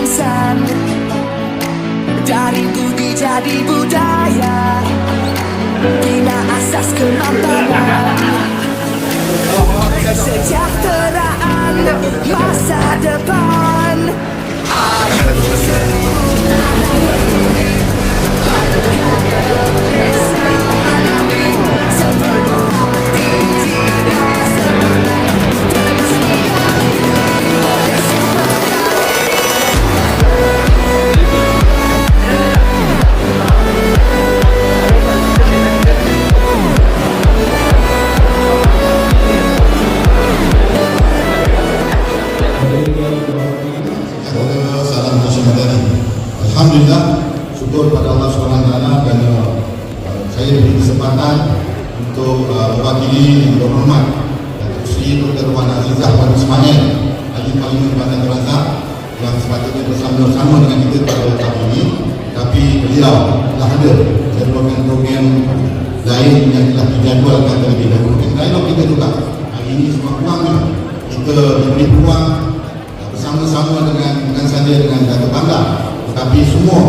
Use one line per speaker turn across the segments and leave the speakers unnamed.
insan. Dari budi jadi budaya.
Bina asas kemampuan. Oh, kesejahteraan syukur pada Allah SWT kerana uh, saya diberi kesempatan untuk uh, mewakili yang berhormat Datuk Seri Dr. Wan Azizah Wan Ismail Ahli Parlimen Bandar Terazak yang sepatutnya bersama-sama dengan kita pada tahun ini tapi beliau telah ada program-program lain yang telah dijadualkan terlebih dahulu. Dialog kita juga hari ini semua peluangnya kita diberi peluang bersama-sama dengan bukan saja dengan Datuk Bandar tetapi semua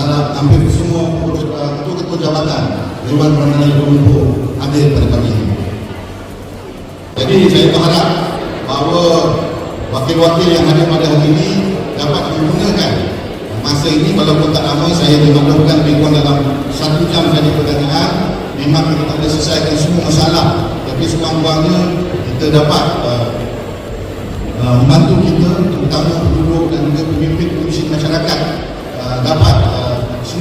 dalam hampir semua uh, ketua-ketua jabatan Dewan Peranakan Kuala Lumpur hadir pada pagi ini. Jadi saya berharap bahawa wakil-wakil yang hadir pada hari ini dapat menggunakan masa ini walaupun tak lama saya dimaklumkan lebih kurang dalam satu jam saja pertanyaan memang kita tak boleh selesaikan semua masalah tapi sekurang-kurangnya kita dapat uh, uh, membantu kita terutama penduduk dan juga pemimpin komisi masyarakat uh, dapat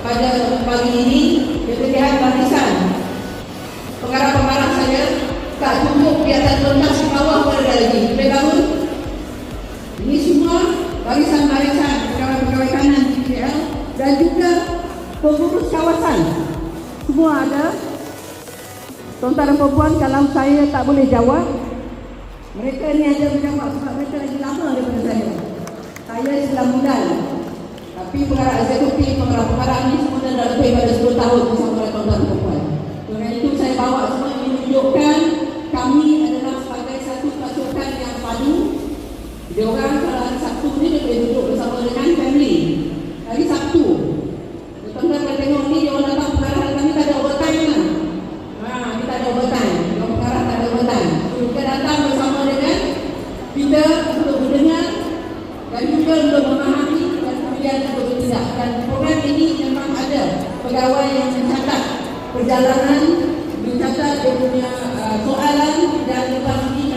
pada pagi ini, lihat barisan pengarah-pengarah saya tak cukup di atas pentas di bawah pun ada lagi. Boleh bangun? Ini semua barisan-barisan pegawai-pegawai kanan PPL dan juga pengurus kawasan. Semua ada. Tuan-tuan perempuan, kalau saya tak boleh jawab, mereka ni ada menjawab sebab mereka lagi lama daripada saya. Saya sudah muda. Tapi pengarah eksekutif, pengarah-pengarah ni semua dah lebih pada 10 tahun ini memang ada pegawai yang mencatat perjalanan, mencatat dia punya uh, soalan dan lepas ini